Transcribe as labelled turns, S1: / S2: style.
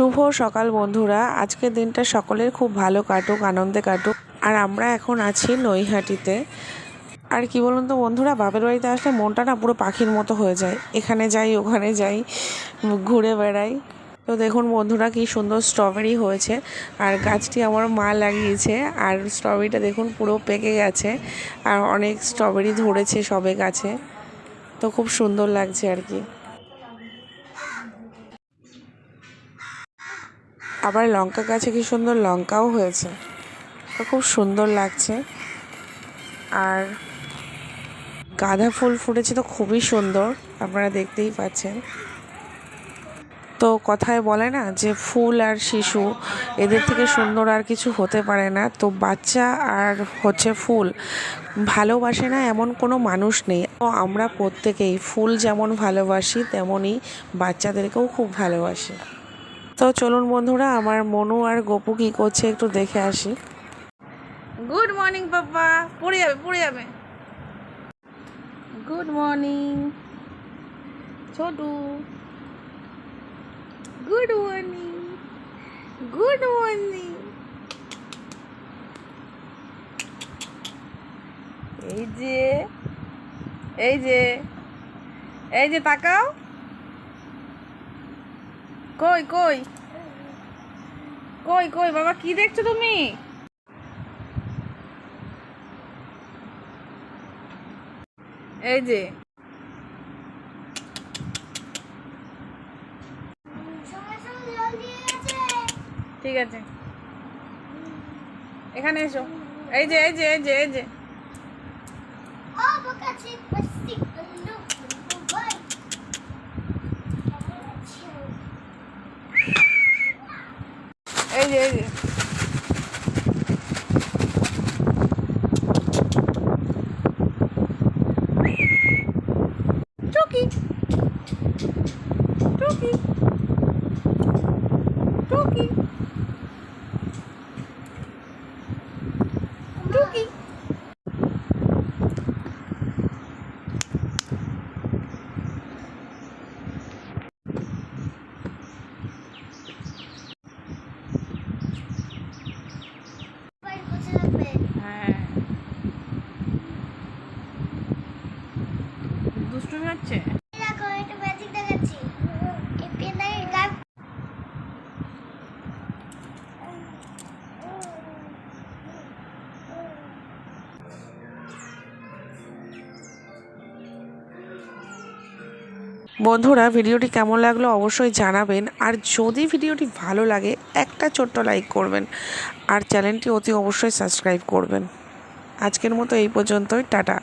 S1: শুভ সকাল বন্ধুরা। আজকের দিনটা সকলের খুব ভালো কাটুক, আনন্দে কাটুক। আর আমরা এখন আছি নৈহাটিতে। আর কি বলুন তো বন্ধুরা, বাপের বাড়িতে আসলে মনটা না পুরো পাখির মতো হয়ে যায়। এখানে যাই, ওখানে যাই, ঘুরে বেড়াই। তো দেখুন বন্ধুরা, কি সুন্দর স্ট্রবেরি হয়েছে। আর গাছটি আমার মা লাগিয়েছে। আর স্ট্রবেরিটা দেখুন পুরো পেকে গেছে। আর অনেক স্ট্রবেরি ধরেছে সবে গাছে। তো খুব সুন্দর লাগছে আর কি। আবার লঙ্কা গাছে কি সুন্দর লঙ্কাও হয়েছে। তো খুব সুন্দর লাগছে। আর গাঁদা ফুল ফুটেছে তো খুবই সুন্দর, আপনারা দেখতেই পাচ্ছেন। তো কথায় বলে না যে ফুল আর শিশু এদের থেকে সুন্দর আর কিছু হতে পারে না। তো বাচ্চা আর হচ্ছে ফুল ভালোবাসে না এমন কোনো মানুষ নেই। তো আমরা প্রত্যেকেই ফুল যেমন ভালোবাসি তেমনই বাচ্চাদেরকেও খুব ভালোবাসি। তো চলুন বন্ধুরা, আমার মনু আর গপু কি করছে একটু দেখে আসি।
S2: গুড মর্নিং পাপা পড়ে যাবে পড়ে যাবে। Good morning Chhotu. Good morning good morning এই যে এই যে এই যে তাকাও। কই কই? কই কই, বাবা, কি দেখছ তুমি? এই যে। ঠিক আছে। এখানে এসো। এই যে এই যে এই যে এই যে। এই যে এই যে টুকি টুকি টুকি টুকি হ্যাঁ দুষ্টুমি হচ্ছে
S1: বন্ধুরা, ভিডিওটি কেমন লাগল অবশ্যই জানাবেন। আর যদি ভিডিওটি ভালো লাগে, একটা ছোট্ট লাইক করবেন। আর চ্যানেলটি অতি অবশ্যই সাবস্ক্রাইব করবেন। আজকের মতো এই পর্যন্তই। টাটা।